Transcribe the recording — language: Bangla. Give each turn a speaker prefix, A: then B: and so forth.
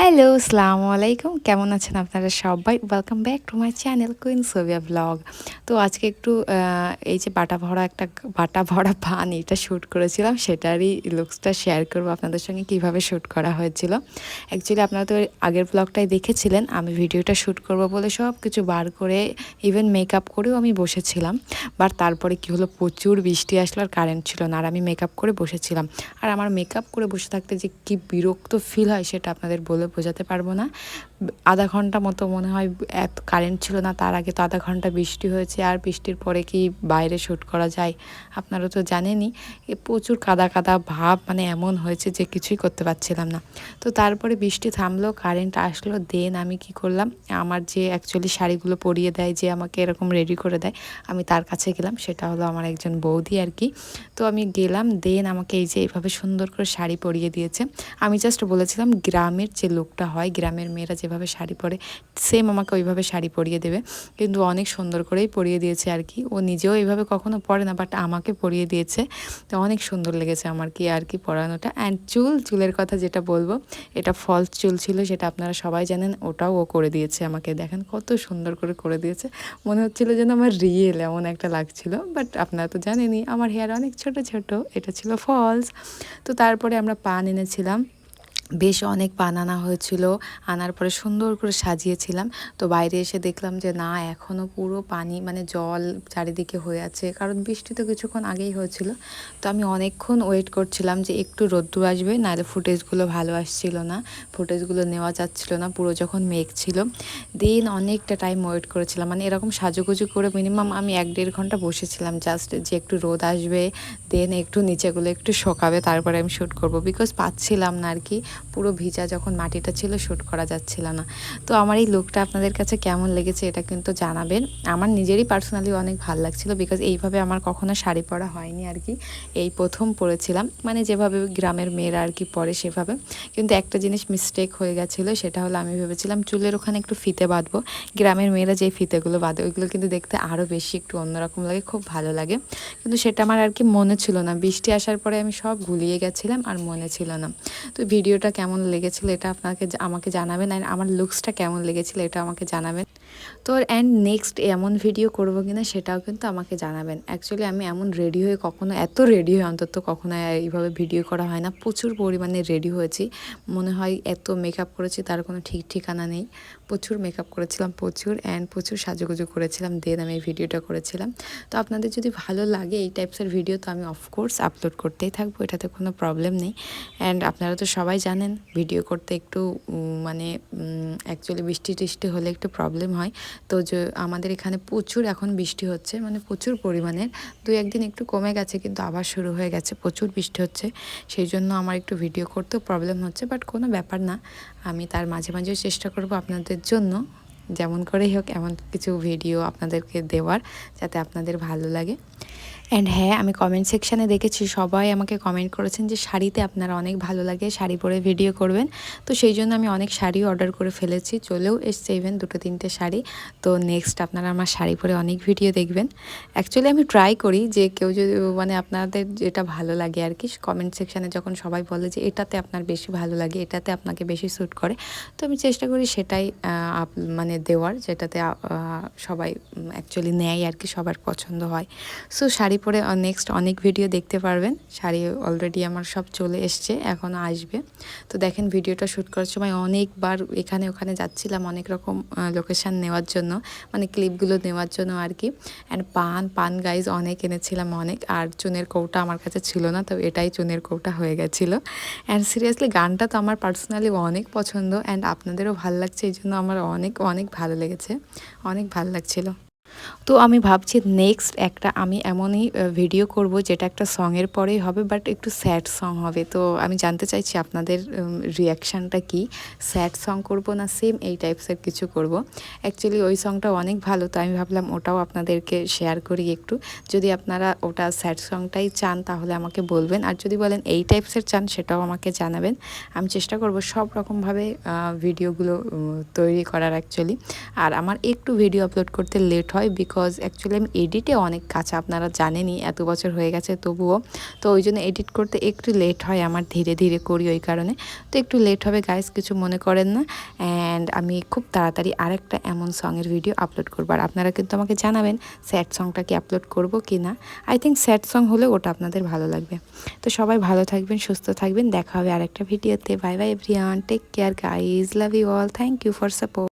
A: হ্যালো আসসালামু আলাইকুম। কেমন আছেন আপনারা সবাই? Welcome back to my channel queen Sovia vlog তো আজকে একটু এই যে বাটা ভরা একটা বাটা ভরা পান এটা শ্যুট করেছিলাম, সেটারই লুকসটা শেয়ার করব আপনাদের সঙ্গে কীভাবে শ্যুট করা হয়েছিল। অ্যাকচুয়ালি আপনারা তো আগের ব্লগটাই দেখেছিলেন, আমি ভিডিওটা শ্যুট করব বলে সব কিছু বার করে ইভেন মেকআপ করেও আমি বসেছিলাম। বাট তারপরে কি হলো, প্রচুর বৃষ্টি আসলো আর কারেন্ট ছিল না, আর আমি মেকআপ করে বসেছিলাম। আর আমার মেকআপ করে বসে থাকতে যে কি বিরক্ত ফিল হয়, সেটা আপনাদের বলে বোঝাতে পারব না। আধা ঘণ্টা মতো মনে হয় এত কারেন্ট ছিল না, তার আগে তো আধা ঘণ্টা বৃষ্টি হয়েছে আর বৃষ্টির পরে কি বাইরে শ্যুট করা যায় আপনারা তো জানেনই। প্রচুর কাদা কাদা ভাব মানে এমন হয়েছে যে কিছুই করতে পারছিলাম না। তো তারপরে বৃষ্টি থামলো কারেন্ট আসলো দেন আমি কি করলাম, আমার যে অ্যাকচুয়ালি শাড়িগুলো পরিয়ে দেয়, যে আমাকে এরকম রেডি করে দেয়, আমি তার কাছে গেলাম, সেটা হলো আমার একজন বৌদি আর কি। তো আমি গেলাম দেন আমাকে এই যে এইভাবে সুন্দর করে শাড়ি পরিয়ে দিয়েছে। আমি জাস্ট বলেছিলাম গ্রামের যে লোকটা হয়, গ্রামের মেয়েরা যেভাবে শাড়ি পরে সেম আমাকে ওইভাবে শাড়ি পরিয়ে দেবে। কিন্তু অনেক সুন্দর করেই পরিয়ে দিয়েছে আর কি। ও নিজেও এইভাবে কখনো পরে না বাট আমাকে পরিয়ে দিয়েছে। তো অনেক সুন্দর লেগেছে আমার কি আর কি পরানোটা। অ্যান্ড চুল, চুলের কথা যেটা বলব, এটা ফলস চুল ছিল, সেটা আপনারা সবাই জানেন, ওটাও ও করে দিয়েছে আমাকে। দেখেন কত সুন্দর করে করে দিয়েছে। মনে হচ্ছিল যেন আমার রিয়েল এমন একটা লাগছিল বাট আপনারা তো জানেনই, আমার হেয়ার অনেক ছোট ছোট। এটা ছিল ফলস তো তারপরে আমরা পান এনেছিলাম। বেশ অনেক পান আনা হয়েছিল, আনার পরে সুন্দর করে সাজিয়েছিলাম। তো বাইরে এসে দেখলাম যে, না এখনও পুরো পানি মানে জল চারিদিকে হয়ে আছে, কারণ বৃষ্টি তো কিছুক্ষণ আগেই হয়েছিল। তো আমি অনেকক্ষণ ওয়েট করছিলাম যে, একটু রোদ্দুর আসবে, নাহলে ফুটেজগুলো ভালো আসছিল না, ফুটেজগুলো নেওয়া যাচ্ছিল না, পুরো যখন মেঘ ছিল। দেন অনেকটা টাইম ওয়েট করেছিলাম মানে এরকম সাজুগুজু করে মিনিমাম আমি এক দেড় ঘণ্টা বসেছিলাম জাস্ট যে একটু রোদ আসবে, দেন একটু নিচেগুলো একটু শোকাবে, তারপরে আমি শ্যুট করব বিকজ পাচ্ছিলাম না আর কি। পুরো ভিজা যখন মাটিটা ছিল শ্যুট করা যাচ্ছিল না। তো আমার এই লুকটা আপনাদের কাছে কেমন লেগেছে এটা কিন্তু জানাবেন। আমার নিজেরই পার্সোনালি অনেক ভালো লাগছিল বিকজ এইভাবে আমার কখনো শাড়ি পরা হয়নি আর কি। এই প্রথম পরেছিলাম মানে যেভাবে গ্রামের মেয়েরা আর কি পরে সেভাবে। কিন্তু একটা জিনিস মিস্টেক হয়ে গেছিল, সেটা হলো আমি ভেবেছিলাম চুলের ওখানে একটু ফিতে বাঁধবো। গ্রামের মেয়েরা যে ফিতেগুলো বাঁধে, ওইগুলো কিন্তু দেখতে আরও বেশি একটু অন্যরকম লাগে, খুব ভালো লাগে। কিন্তু সেটা আমার আর কি মনে ছিল না। বৃষ্টি আসার পরে আমি সব গুলিয়ে গেছিলাম আর মনে ছিল না। তো ভিডিওটা কেমন লেগেছিল এটা আপনাকে আমাকে জানাবেন আর আমার লুকসটা কেমন লেগেছিল এটা আমাকে জানাবেন। তো অ্যান্ড নেক্সট এমন ভিডিও করব কিনা সেটাও কিন্তু আমাকে জানাবেন। অ্যাকচুয়ালি আমি এমন রেডি হয়ে কখনো, এত রেডি হয়ে অন্তত কখনো এইভাবে ভিডিও করা হয় না। প্রচুর পরিমাণে রেডি হয়েছি। মনে হয় এত মেকআপ করেছি তার কোনো ঠিক ঠিকানা নেই। প্রচুর মেকআপ করেছিলাম, প্রচুর অ্যান্ড প্রচুর সাজুগুজু করেছিলাম দেন আমি এই ভিডিওটা করেছিলাম। তো আপনাদের যদি ভালো লাগে এই টাইপসের ভিডিও তো আমি অফকোর্স আপলোড করতেই থাকব, এটাতে কোনো প্রবলেম নেই। অ্যান্ড আপনারা তো সবাই জানেন ভিডিও করতে একটু মানে অ্যাকচুয়ালি বৃষ্টি টিষ্টি হলে একটু প্রবলেম হয়। তো যে আমাদের এখানে প্রচুর এখন বৃষ্টি হচ্ছে মানে প্রচুর পরিমাণের। দুই একদিন একটু কমে গেছে কিন্তু আবার শুরু হয়ে গেছে, প্রচুর বৃষ্টি হচ্ছে। সেই জন্য আমার একটু ভিডিও করতেও প্রবলেম হচ্ছে বাট কোনো ব্যাপার না। আমি তার মাঝে মাঝে চেষ্টা করব আপনাদের জন্য। যেমন করেই হোক, এমন কিছু ভিডিও আপনাদেরকে দেওয়ার, যাতে আপনাদের ভালো লাগে। অ্যান্ড হ্যাঁ আমি কমেন্ট সেকশানে দেখেছি, সবাই আমাকে কমেন্ট করেছেন যে শাড়িতে আপনারা অনেক ভালো লাগে, শাড়ি পরে ভিডিও করবেন। তো সেই জন্য আমি অনেক শাড়ি অর্ডার করে ফেলেছি, চলেও এসছে ইভেন দুটো, তিনটে শাড়ি। তো নেক্সট আপনারা আমার শাড়ি পরে অনেক ভিডিও দেখবেন। অ্যাকচুয়ালি আমি ট্রাই করি যে কেউ যদি মানে আপনাদের যেটা ভালো লাগে আর কি কমেন্ট সেকশানে যখন সবাই বলে যে এটাতে আপনার বেশি ভালো লাগে, এটাতে আপনাকে বেশি স্যুট করে, তো আমি চেষ্টা করি সেটাই মানে দেওয়ার, যেটাতে সবাই অ্যাকচুয়ালি নেয় আর কি, সবার পছন্দ হয়। সো শাড়ি পরে নেক্সট অনেক ভিডিও দেখতে পারবেন। শাড়ি অলরেডি আমার সব চলে এসছে এখনও আসবে। তো দেখেন ভিডিওটা শ্যুট করার সময় অনেকবার এখানে ওখানে যাচ্ছিলাম অনেক রকম লোকেশান নেওয়ার জন্য মানে ক্লিপগুলো নেওয়ার জন্য আর কি। অ্যান্ড পান পান গাইজ অনেক এনেছিলাম অনেক, আর চুনের কৌটা আমার কাছে ছিল না, তো এটাই চুনের কৌটা হয়ে গেছিল। অ্যান্ড সিরিয়াসলি গানটা তো আমার পার্সোনালি অনেক পছন্দ অ্যান্ড আপনাদেরও ভালো লাগছে, এই জন্য আমার অনেক অনেক ভালো লেগেছে, অনেক ভালো লাগছিল। তো আমি ভাবছি নেক্সট একটা আমি এমনই ভিডিও করব যেটা একটা সঙের পরেই হবে বাট একটু স্যাড সং হবে। তো আমি জানতে চাইছি আপনাদের রিয়াকশানটা কি? স্যাড সং করব না সেম এই টাইপসের কিছু করব? অ্যাকচুয়ালি ওই সংটা অনেক ভালো, তো আমি ভাবলাম ওটাও আপনাদেরকে শেয়ার করি একটু। যদি আপনারা ওটা স্যাড সংটাই চান, তাহলে আমাকে বলবেন। আর যদি বলেন এই টাইপসের চান, সেটাও আমাকে জানাবেন। আমি চেষ্টা করব সব রকমভাবে ভিডিওগুলো তৈরি করার অ্যাকচুয়ালি আর আমার একটু ভিডিও আপলোড করতে লেট হয়। হয় বিকজ অ্যাকচুয়ালি আমি এডিটে অনেক কাছে আপনারা জানেনই, এত বছর হয়ে গেছে তবুও। তো ওই জন্য এডিট করতে একটু লেট হয় আমার ধীরে ধীরে করি ওই কারণে। তো একটু লেট হবে গাইস কিছু মনে করেন না। অ্যান্ড আমি খুব তাড়াতাড়ি আরেকটা এমন সঙের ভিডিও আপলোড করব। আর আপনারা কিন্তু আমাকে জানাবেন স্যাড সংটা কি আপলোড করব কি না। আই থিঙ্ক স্যাড সং হলে ওটা আপনাদের ভালো লাগবে। তো সবাই ভালো থাকবেন, সুস্থ থাকবেন। দেখা হবে আরেকটা ভিডিওতে bye bye everyone take care guys love you all thank you for support